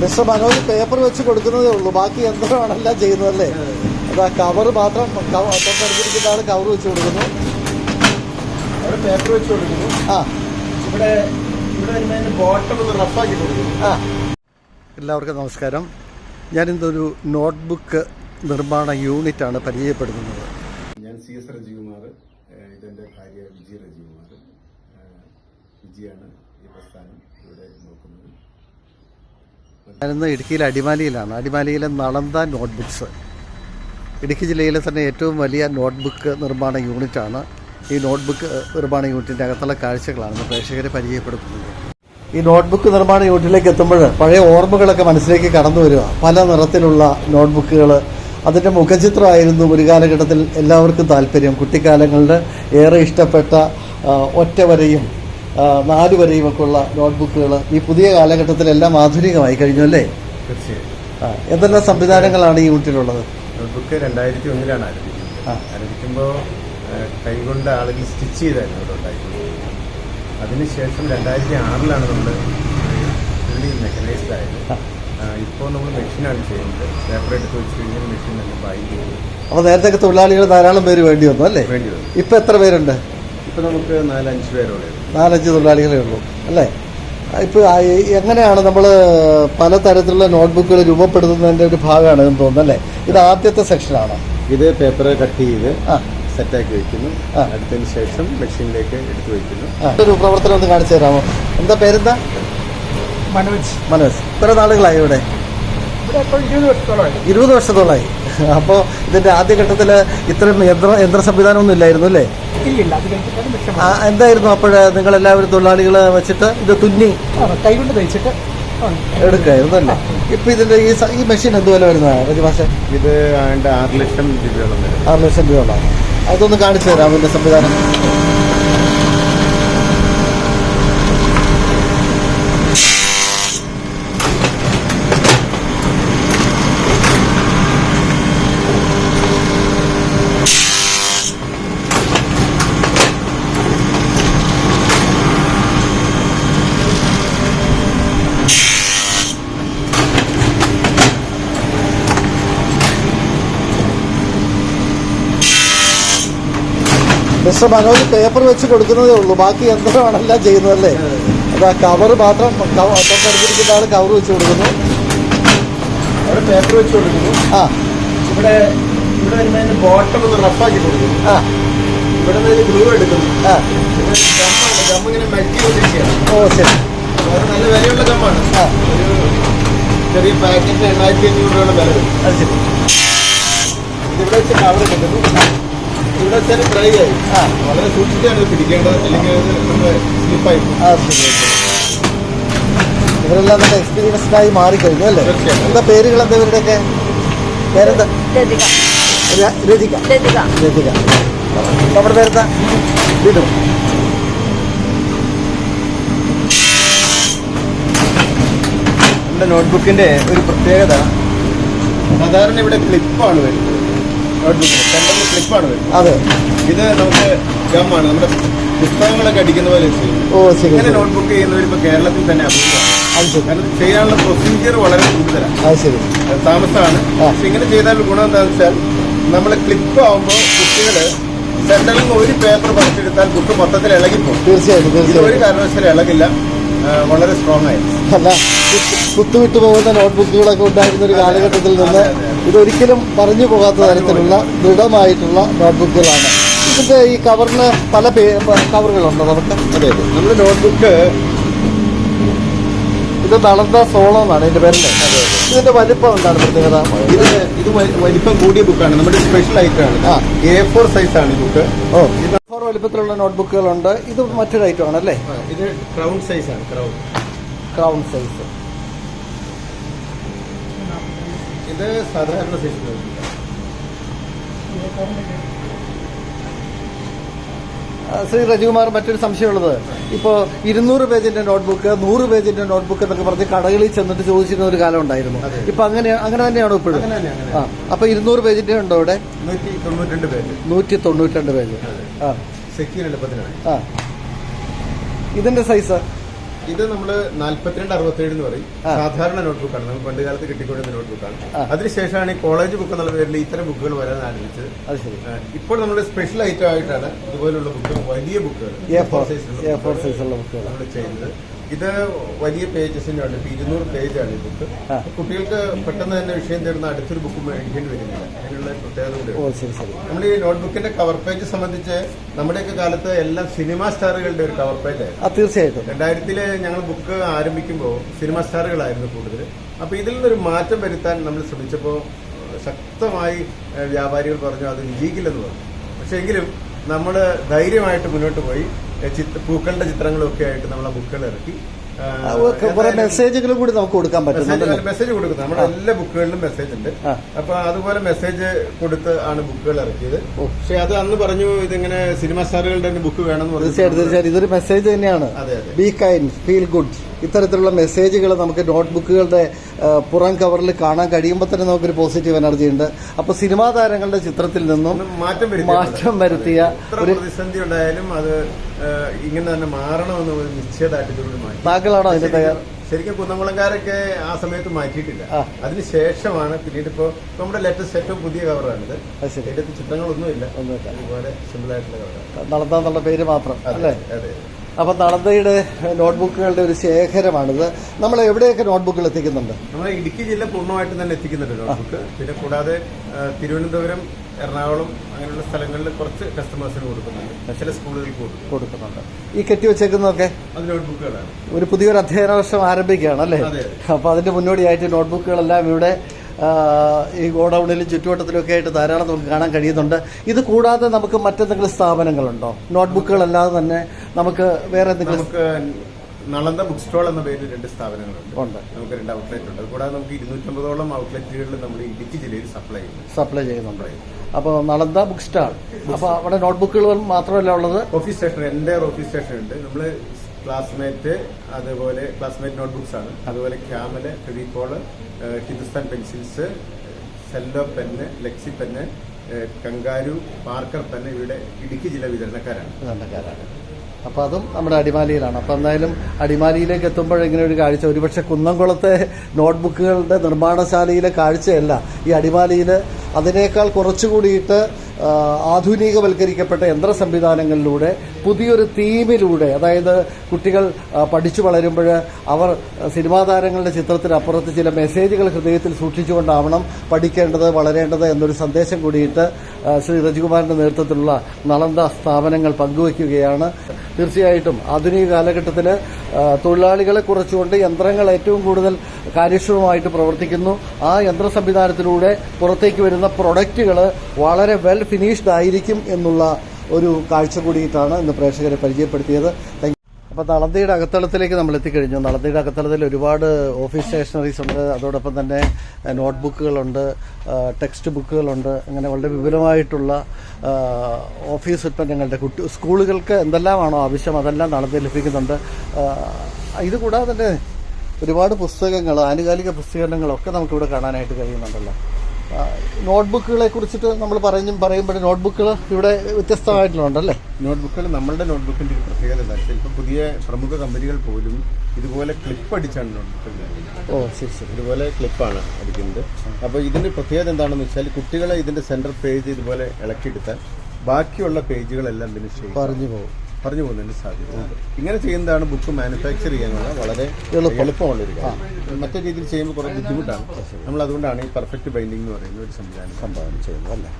Mister Manoj paper വെച്ച് കൊടുക്കുന്നതേ ഉള്ളൂ. ബാക്കി യന്ത്രമാണല്ല ചെയ്യുന്നതല്ലേ? അതാ ആ കവർ മാത്രം തൊട്ടടുത്തിരിക്കുന്ന ആൾ കവർ വെച്ച് കൊടുക്കുന്നു. അവിടെ പേപ്പർ വെച്ച് കൊടുക്കുന്നു. ആ. ഇവിടെ ഇവിടെ വരുന്നതിന് ബോട്ടം ഒന്ന് റഫാക്കി കൊടുക്കുന്നു. ആ. എല്ലാവർക്കും നമസ്കാരം. ഞാനിന്നൊരു നോട്ട്ബുക്ക് നിർമ്മാണ യൂണിറ്റാണ് പരിചയപ്പെടുത്തുന്നത്. ഞാൻ സി എസ് രജികുമാർ ഏഹ് ഇതെന്റെ ഭാര്യ വിജയ രജികുമാർ ഏഹ് വിജയാണ് ഈ പ്രസ്ഥാനം ഇവിടെ നോക്കുന്നത് ഞാനിന്ന് ഇടുക്കിയിലെ അടിമാലിയിലാണ്. അടിമാലിയിലെ നളന്ത നോട്ട്ബുക്സ്. ഇടുക്കി ജില്ലയിലെ തന്നെ ഏറ്റവും വലിയ നോട്ട്ബുക്ക് നിർമ്മാണ യൂണിറ്റാണ്. ഈ നോട്ട്ബുക്ക് നിർമ്മാണ യൂണിറ്റിന്റെ അകത്തുള്ള കാഴ്ചകളാണ് പ്രേക്ഷകരെ പരിചയപ്പെടുത്തുന്നത്. ഈ നോട്ട്ബുക്ക് നിർമ്മാണ യൂണിറ്റിലേക്ക് എത്തുമ്പോൾ പഴയ ഓർമ്മകളൊക്കെ മനസ്സിലേക്ക് കടന്നു വരിക. പല നിറത്തിലുള്ള നോട്ട്ബുക്കുകൾ. അതിന്റെ മുഖചിത്രമായിരുന്നു ഒരു കാലഘട്ടത്തിൽ എല്ലാവർക്കും താല്പര്യം. കുട്ടിക്കാലങ്ങളിൽ ഏറെ ഇഷ്ടപ്പെട്ട ആ, ഒറ്റ വരയും ആ, നാല് വരെയുമൊക്കെയുള്ള നോട്ട്ബുക്കുകൾ ഈ പുതിയ കാലഘട്ടത്തിലെല്ലാം ആധുനികമായി കഴിഞ്ഞു അല്ലേ? തീർച്ചയായും. ആ, എന്തെല്ലാം സംവിധാനങ്ങളാണ് ഈ യൂണിറ്റിലുള്ളത് നോട്ട്ബുക്ക് രണ്ടായിരത്തി ഒന്നിലാണ് ആരംഭിക്കുന്നത്. ആരംഭിക്കുമ്പോൾ കൈകൊണ്ട് ആളുകൾ സ്റ്റിച്ച് ചെയ്തായിരുന്നു അവിടെ ഉണ്ടായിരുന്നത്. അതിനുശേഷം രണ്ടായിരത്തി ആറിലാണ് നമ്മൾ ഫുള്ളി മെക്കനൈസ്ഡ് ആയത്. ഇപ്പോൾ നമ്മൾ മെഷീനാണ് ചെയ്യുന്നത്. എടുത്ത് വെച്ച് കഴിഞ്ഞാൽ മെഷീൻ തന്നെ ബൈ ചെയ്ത് അപ്പോൾ നേരത്തെ തൊഴിലാളികൾ ധാരാളം പേര് വേണ്ടി വന്നു അല്ലേ? വേണ്ടി വന്നു. ഇപ്പോൾ എത്ര പേരുണ്ട്? ഇപ്പൊ നമുക്ക് നാലഞ്ച് പേരോടെ നാലഞ്ച് തൊഴിലാളികളേ ഉള്ളൂ അല്ലേ? ഇപ്പോൾ എങ്ങനെയാണ് നമ്മൾ പലതരത്തിലുള്ള നോട്ട്ബുക്കുകൾ രൂപപ്പെടുത്തുന്നതിന്റെ ഒരു ഭാഗമാണ് എന്ന് തോന്നുന്നു അല്ലേ? ഇത് ആദ്യത്തെ സെക്ഷനാണ്? ഇത് പേപ്പർ കട്ട് ചെയ്ത് സെറ്റാക്കി വെക്കുന്നു. അടുത്തതിന് ശേഷം മെഷീനിലേക്ക് എടുത്തു വെക്കുന്നു. ഒരു പ്രവർത്തനം ഒന്ന് കാണിച്ചു തരാമോ? എന്താ പേരെന്താ? മനോജ്. മനോജ്. ഇത്ര നാളുകളായി ഇവിടെ? ഇരുപത് വർഷത്തോളമായി. അപ്പോൾ ഇതിന്റെ ആദ്യഘട്ടത്തിൽ ഇത്രയും യന്ത്ര യന്ത്ര സംവിധാനമൊന്നും ഇല്ലായിരുന്നു അല്ലേ? എന്തായിരുന്നു അപ്പോൾ നിങ്ങളെല്ലാവരും തൊഴിലാളികൾ വെച്ചിട്ട് ഇത് തുന്നി കൈകൊണ്ട് തയ്ച്ചിട്ട്. എടുക്കായിരുന്നു അല്ലേ? ഇപ്പൊ ഇതിന്റെ ഈ ഈ മെഷീൻ എന്ത് വില വരുന്നതാണ് ഇത് ആറ് ലക്ഷം രൂപയോളം ആറ് ലക്ഷം രൂപയോളം. അതൊന്ന് കാണിച്ചു തരാം അതിന്റെ സംവിധാനം. മിസ്റ്റർ മനോജ് പേപ്പർ വെച്ച് കൊടുക്കുന്നതേ ഉള്ളൂ. ബാക്കി യന്ത്രമാണെല്ലാം ചെയ്യുന്നതല്ലേ? അത് കവർ മാത്രം തൊട്ടടുത്തിരിക്കുന്ന ആൾ കവർ വെച്ച് കൊടുക്കുന്നു. അവിടെ പേപ്പർ വെച്ച് കൊടുക്കുന്നു. ആ. ഇവിടെ ഇവിടെ വരുന്നതിന് ബോട്ടം ഒന്ന് റഫാക്കി കൊടുക്കുന്നു. ആ. ഇവിടെ നിന്ന് ഗ്ലൂ എടുക്കുന്നു. ആ. ഇത് ഗമ്മാണ് ഗം ഇങ്ങനെ മെൽറ്റ് ചെയ്തിരിക്കുകയാണ് ഓ ശരി. അത് നല്ല വിലയുള്ള ഗമ്മാണ് ആ. ഒരു ചെറിയ പാക്കറ്റിന് എണ്ണായിരത്തി അഞ്ഞൂറ് രൂപയുടെ വില വരും. അത് ശരി. ഇതിവിടെ വെച്ച് കവർ എടുക്കുന്നു. ഇവിടെ വെച്ചാൽ ഡ്രൈ ആയി. വളരെ സൂക്ഷിച്ചാണ് പിടിക്കേണ്ടത്. അല്ലെങ്കിൽ നമ്മുടെ സ്ലിപ്പായി ഇവരെല്ലാം നല്ല എക്സ്പീരിയൻസ്ഡ് ആയി മാറിക്കഴിഞ്ഞു അല്ലേ. എന്താ പേരുകൾ എന്താ ഇവരുടെയൊക്കെ? പേരെന്താ? രതിക. രതിക. നമ്മുടെ പേരെന്താ? വിനു. നമ്മുടെ നോട്ട്ബുക്കിന്റെ ഒരു പ്രത്യേകത സാധാരണ ഇവിടെ ക്ലിപ്പാണ് വരുന്നത്. ക്ലിപ്പാണ് അതെ. ഇത് നമുക്ക് ഗമ്മാണ്. നമ്മുടെ പുസ്തകങ്ങളൊക്കെ അടിക്കുന്ന പോലെ ഓ ശരി ഇങ്ങനെ നോട്ട്ബുക്ക് ചെയ്യുന്നവർ ഇപ്പൊ കേരളത്തിൽ തന്നെ കാരണം ചെയ്യാനുള്ള പ്രൊസീജിയർ വളരെ കൂടുതലാണ്. ശരി. താമസമാണ്. പക്ഷെ ഇങ്ങനെ ചെയ്താൽ ഗുണം എന്താണെന്ന് വെച്ചാൽ നമ്മൾ ക്ലിപ്പ് ആവുമ്പോൾ കുട്ടികൾ സെന്ററിൽ നിന്ന് ഒരു പേപ്പർ പറിച്ചെടുത്താൽ ബുക്ക് മൊത്തത്തിൽ ഇളകിപ്പോകും. തീർച്ചയായിട്ടും ഒരു കാരണവശാലും ഇളകില്ല. വളരെ സ്ട്രോങ് ആയിരുന്നു അല്ല കുത്തുവിട്ട് പോകുന്ന നോട്ട്ബുക്കുകളൊക്കെ ഉണ്ടായിരുന്ന ഒരു കാലഘട്ടത്തിൽ നിന്ന്. ഇതൊരിക്കലും പറഞ്ഞു പോകാത്ത തരത്തിലുള്ള ദൃഢമായിട്ടുള്ള നോട്ട്ബുക്കുകളാണ്. ഇതിന്റെ ഈ കവറിന് പല പേ കവറുകളുണ്ടോ നമുക്ക് അതെ അതെ. നമ്മുടെ നോട്ട്ബുക്ക് ഇത് നടന്ന സോളോ എന്നാണ് ഇതിന്റെ പേരല്ലേ ഇതിന്റെ വലിപ്പം എന്താണ് പ്രത്യേകത? ഇത് ഇത് വലിപ്പം കൂടിയ ബുക്കാണ്. നമ്മുടെ സ്പെഷ്യൽ ഐറ്റം ആണ്. ആ. എ ഫോർ സൈസ് ആണ് ഈ ബുക്ക്. ഓ. ഇത് ഫോർ വലിപ്പത്തിലുള്ള നോട്ട്ബുക്കുകളുണ്ട്. ഇത് മറ്റൊരു ഐറ്റം ആണ് അല്ലേ ഇത് ക്രൗൺ സൈസ് ആണ് ക്രൗൺ. Crown size. ഇത് സാധാരണ സൈസ് ശ്രീ രജികുമാർ മറ്റൊരു സംശയമുള്ളത്. ഇപ്പോൾ ഇരുന്നൂറ് പേജിന്റെ നോട്ട്ബുക്ക് നൂറ് പേജിന്റെ നോട്ട്ബുക്ക് എന്നൊക്കെ പറഞ്ഞ് കടകളിൽ ചെന്നിട്ട് ചോദിച്ചിരുന്ന ഒരു കാലം ഉണ്ടായിരുന്നു. ഇപ്പൊ അങ്ങനെ അങ്ങനെ തന്നെയാണോ ഇപ്പോഴും ആ അപ്പൊ ഇരുന്നൂറ് പേജിന്റെ ഉണ്ടോ ഇവിടെ നൂറ്റി തൊണ്ണൂറ്റി രണ്ട് പേജ്. ഇതിന്റെ സൈസ് ഇത് നമ്മൾ നാല്പത്തിരണ്ട് അറുപത്തേഴ് എന്ന് പറയും. സാധാരണ നോട്ട് ബുക്കാണ് നമ്മൾ പണ്ട് കാലത്ത് കിട്ടിക്കൊണ്ടിരുന്ന നോട്ട് ബുക്കാണ് അതിനുശേഷമാണ് ഈ കോളേജ് ബുക്ക് എന്നുള്ള പേരിൽ ഇത്തരം ബുക്കുകൾ വരാൻ ആരംഭിച്ചത്. അത് ശരി. ഇപ്പോൾ നമ്മൾ സ്പെഷ്യൽ ഐറ്റം ആയിട്ടാണ് ഇതുപോലുള്ള ബുക്കുകൾ വലിയ ബുക്കുകൾ ചെയ്യുന്നത്. ഇത് വലിയ പേജസിന്റെ ആണ് ഇപ്പൊ ഇരുന്നൂറ് പേജാണ് ഈ ബുക്ക് കുട്ടികൾക്ക് പെട്ടെന്ന് തന്നെ വിഷയം തരുന്ന അടുത്തൊരു ബുക്ക് മേടിക്കേണ്ടി വരുന്നില്ല. അതിനുള്ള പ്രത്യേകത കൂടി നമ്മൾ ഈ നോട്ട്ബുക്കിന്റെ കവർ പേജ് സംബന്ധിച്ച് നമ്മുടെയൊക്കെ കാലത്ത് എല്ലാ സിനിമാ സ്റ്റാറുകളുടെ ഒരു കവർ പേജ് ആയിരുന്നു. തീർച്ചയായിട്ടും. രണ്ടായിരത്തിൽ ഞങ്ങൾ ബുക്ക് ആരംഭിക്കുമ്പോൾ സിനിമാ സ്റ്റാറുകളായിരുന്നു കൂടുതൽ അപ്പൊ ഇതിൽ നിന്നൊരു മാറ്റം വരുത്താൻ നമ്മൾ ശ്രമിച്ചപ്പോൾ ശക്തമായി വ്യാപാരികൾ പറഞ്ഞു അത് വിജയിക്കില്ലെന്ന് പറഞ്ഞു. പക്ഷെ എങ്കിലും നമ്മൾ ധൈര്യമായിട്ട് മുന്നോട്ട് പോയി. പൂക്കളുടെ ചിത്രങ്ങളൊക്കെ ആയിട്ട് നമ്മൾ ആ ബുക്കുകൾ ഇറക്കി. മെസ്സേജുകൾ കുറെ കൂടി നമുക്ക് കൊടുക്കാൻ പറ്റും മെസ്സേജ് കൊടുക്കുന്നു കൊടുക്കുന്നത് നമ്മുടെ എല്ലാ ബുക്കുകളിലും മെസ്സേജ് ഉണ്ട്. അപ്പൊ അതുപോലെ മെസ്സേജ് കൊടുത്ത് ആണ് ബുക്കുകൾ ഇറക്കിയത്. പക്ഷെ അത് അന്ന് പറഞ്ഞു ഇതിങ്ങനെ സിനിമ സ്റ്റാറുകളുടെ ബുക്ക് വേണം പറഞ്ഞു തീർച്ചയായിട്ടും തീർച്ചയായിട്ടും. ഇതൊരു മെസ്സേജ് തന്നെയാണ്. അതെ അതെ. ബി കൈൻഡ് ഫീൽ ഗുഡ് ഇത്തരത്തിലുള്ള മെസ്സേജുകൾ നമുക്ക് നോട്ട്ബുക്കുകളുടെ ബുക്കുകളുടെ പുറം കവറിൽ കാണാൻ കഴിയുമ്പോൾ തന്നെ നമുക്കൊരു പോസിറ്റീവ് എനർജി ഉണ്ട്. അപ്പൊ സിനിമാ താരങ്ങളുടെ ചിത്രത്തിൽ നിന്നും മാറ്റം മാറ്റം വരുത്തിയ ഒരു പ്രതിസന്ധി ഉണ്ടായാലും അത് ഇങ്ങനെ തന്നെ മാറണമെന്ന് ഒരു മാറ്റി. താങ്കളാണോ അതിന്റെ തയ്യാർ ശരിക്കും കുന്നംകുളംകാരൊക്കെ ആ സമയത്ത് മാറ്റിയിട്ടില്ല. അതിനുശേഷമാണ് പിന്നീട് ഇപ്പോ നമ്മുടെ ലേറ്റസ്റ്റ് ഏറ്റവും പുതിയ കവറാണിത് അത് ശരി. ഇതിന്റെ ചിത്രങ്ങളൊന്നുമില്ല. അതുപോലെ സിമ്പിൾ ആയിട്ടുള്ള കവറാണ് നടത്താന്നുള്ള പേര് മാത്രം അല്ലേ? അതെ. അപ്പൊ നടന്നയുടെ നോട്ട്ബുക്കുകളുടെ ഒരു ശേഖരമാണിത്. നമ്മൾ എവിടെയൊക്കെ നോട്ട്ബുക്കുകൾ എത്തിക്കുന്നുണ്ട്? നമ്മൾ ഇടുക്കി ജില്ല പൂർണമായിട്ടും തന്നെ എത്തിക്കുന്നുണ്ട് നോട്ട്ബുക്ക്. പിന്നെ കൂടാതെ തിരുവനന്തപുരം എറണാകുളം അങ്ങനെയുള്ള സ്ഥലങ്ങളിൽ കുറച്ച് കസ്റ്റമേഴ്സിന് കൊടുക്കുന്നുണ്ട്. ചില സ്കൂളുകൾക്ക് കൊടുക്കുന്നുണ്ട്. ഈ കെട്ടി വെച്ചേക്കുന്നതൊക്കെ അത് നോട്ട്ബുക്കുകളാണ്. ഒരു പുതിയൊരു അധ്യയന വർഷം ആരംഭിക്കുകയാണ് അല്ലേ. അപ്പോൾ അതിന്റെ മുന്നോടിയായിട്ട് നോട്ട്ബുക്കുകളെല്ലാം ഇവിടെ ഈ ഗോഡൌണിലും ചുറ്റുവട്ടത്തിലുമൊക്കെ ആയിട്ട് ധാരാളം നമുക്ക് കാണാൻ കഴിയുന്നുണ്ട്. ഇത് കൂടാതെ നമുക്ക് മറ്റെന്തെങ്കിലും സ്ഥാപനങ്ങളുണ്ടോ? നോട്ട്ബുക്കുകളല്ലാതെ തന്നെ നമുക്ക് വേറെ എന്തെങ്കിലും നമുക്ക് നളന്ത ബുക്ക് സ്റ്റോൾ എന്ന പേരിൽ രണ്ട് സ്ഥാപനങ്ങളുണ്ട്. ഉണ്ട്. നമുക്ക് രണ്ട് ഔട്ട്ലെറ്റ് ഉണ്ട്. കൂടാതെ നമുക്ക് ഇരുന്നൂറ്റമ്പതോളം ഔട്ട്ലെറ്റുകളിൽ നമ്മൾ ഇടുക്കി ജില്ലയിൽ സപ്ലൈ ചെയ്യുന്നു. സപ്ലൈ ചെയ്യുന്നുണ്ട്. അപ്പോൾ നളന്ത ബുക്ക് സ്റ്റാൾ. അപ്പോൾ അവിടെ നോട്ട്ബുക്കുകൾ മാത്രമല്ല ഉള്ളത്? ഓഫീസ് സ്റ്റേഷൻ എന്റെ ഓഫീസ് സ്റ്റേഷൻ ഉണ്ട്. നമ്മൾ ക്ലാസ്മേറ്റ് അതുപോലെ ക്ലാസ്മേറ്റ് നോട്ട്ബുക്സ് ആണ്. അതുപോലെ Camel Fevicol Hindustan pencils Cello pen Lexi pen Kangaroo Parker pen ഇവിടെ ഇടുക്കി ജില്ല വിതരണക്കാരാണ്. വിതരണക്കാരാണ്. അപ്പൊ അതും നമ്മുടെ അടിമാലിയിലാണ്. അപ്പൊ എന്തായാലും അടിമാലിയിലേക്ക് എത്തുമ്പോൾ ഇങ്ങനെ ഒരു കാഴ്ച. ഒരുപക്ഷെ കുന്നംകുളത്തെ നോട്ട്ബുക്കുകളുടെ നിർമ്മാണശാലയിലെ കാഴ്ചയല്ല ഈ അടിമാലിയിൽ അതിനേക്കാൾ കുറച്ചുകൂടിയിട്ട് ആധുനികവൽക്കരിക്കപ്പെട്ട യന്ത്ര സംവിധാനങ്ങളിലൂടെ പുതിയൊരു തീമിലൂടെ അതായത് കുട്ടികൾ പഠിച്ചു വളരുമ്പോൾ അവർ സിനിമാ താരങ്ങളുടെ ചിത്രത്തിനപ്പുറത്ത് ചില മെസ്സേജുകൾ ഹൃദയത്തിൽ സൂക്ഷിച്ചുകൊണ്ടാവണം പഠിക്കേണ്ടത് വളരേണ്ടത് എന്നൊരു സന്ദേശം കൂടിയിട്ട് ശ്രീ രജികുമാറിന്റെ നേതൃത്വത്തിലുള്ള നളന്ദ സ്ഥാപനങ്ങൾ പങ്കുവയ്ക്കുകയാണ്. തീർച്ചയായിട്ടും ആധുനിക കാലഘട്ടത്തിൽ തൊഴിലാളികളെ കുറച്ചുകൊണ്ട് യന്ത്രങ്ങൾ ഏറ്റവും കൂടുതൽ കാര്യക്ഷമമായിട്ട് പ്രവർത്തിക്കുന്നു. ആ യന്ത്ര സംവിധാനത്തിലൂടെ പുറത്തേക്ക് വരുന്ന പ്രൊഡക്റ്റുകൾ വളരെ വെൽ ഫിനിഷ്ഡ് ആയിരിക്കും എന്നുള്ള ഒരു കാഴ്ച കൂടിയിട്ടാണ് ഇന്ന് പ്രേക്ഷകരെ പരിചയപ്പെടുത്തിയത്. അപ്പോൾ നളന്തിയുടെ അകത്തളത്തിലേക്ക് നമ്മൾ എത്തിക്കഴിഞ്ഞു. നളന്തിയുടെ അകത്തളത്തിൽ ഒരുപാട് ഓഫീസ് സ്റ്റേഷനറീസ് ഉണ്ട്. അതോടൊപ്പം തന്നെ നോട്ട്ബുക്കുകളുണ്ട് ടെക്സ്റ്റ് ബുക്കുകളുണ്ട്. അങ്ങനെ വളരെ വിപുലമായിട്ടുള്ള ഓഫീസ് ഉൽപ്പന്നങ്ങളുടെ കുട്ടി സ്കൂളുകൾക്ക് എന്തെല്ലാമാണോ ആവശ്യം അതെല്ലാം നളന്തി ലഭിക്കുന്നുണ്ട്. ഇതുകൂടാതെ കൂടാതെ തന്നെ ഒരുപാട് പുസ്തകങ്ങൾ ആനുകാലിക പുസ്തകങ്ങളൊക്കെ നമുക്കിവിടെ കാണാനായിട്ട് കഴിയുന്നുണ്ടല്ലോ. നോട്ട്ബുക്കുകളെ കുറിച്ചിട്ട് നമ്മൾ പറഞ്ഞു പറയുമ്പോൾ നോട്ട്ബുക്കുകൾ ഇവിടെ വ്യത്യസ്തമായിട്ടുണ്ടല്ലേ നോട്ട്ബുക്കുകൾ നമ്മളുടെ നോട്ട്ബുക്കിന്റെ ഒരു പ്രത്യേകത എന്താ വെച്ചാൽ ഇപ്പം പുതിയ പ്രമുഖ കമ്പനികൾ പോലും ഇതുപോലെ ക്ലിപ്പ് അടിച്ചാണ് നോട്ട്ബുക്കുകൾ ഓ ശരി ശരി. ഇതുപോലെ ക്ലിപ്പാണ് അടിക്കുന്നത്. അപ്പോൾ ഇതിന്റെ പ്രത്യേകത എന്താണെന്ന് വെച്ചാൽ കുട്ടികളെ ഇതിന്റെ സെന്റർ പേജ് ഇതുപോലെ ഇളക്കിയെടുത്താൽ ബാക്കിയുള്ള പേജുകളെല്ലാം ഇതിന് പറഞ്ഞു പോകും. പറഞ്ഞു പോകുന്നതിന് സാധ്യത ഇങ്ങനെ ചെയ്യുന്നതാണ് ബുക്ക് മാനുഫാക്ചർ ചെയ്യാനുള്ള വളരെ എളുപ്പമുള്ളൊരു കാര്യം. മറ്റേ രീതിയിൽ ചെയ്യുമ്പോൾ കുറേ ബുദ്ധിമുട്ടാണ്. നമ്മൾ അതുകൊണ്ടാണ് ഈ പെർഫെക്റ്റ് ബൈൻഡിംഗ് എന്ന് പറയുന്ന ഒരു സംവിധാനം സംഭാവന ചെയ്യുന്നത് അല്ലേ?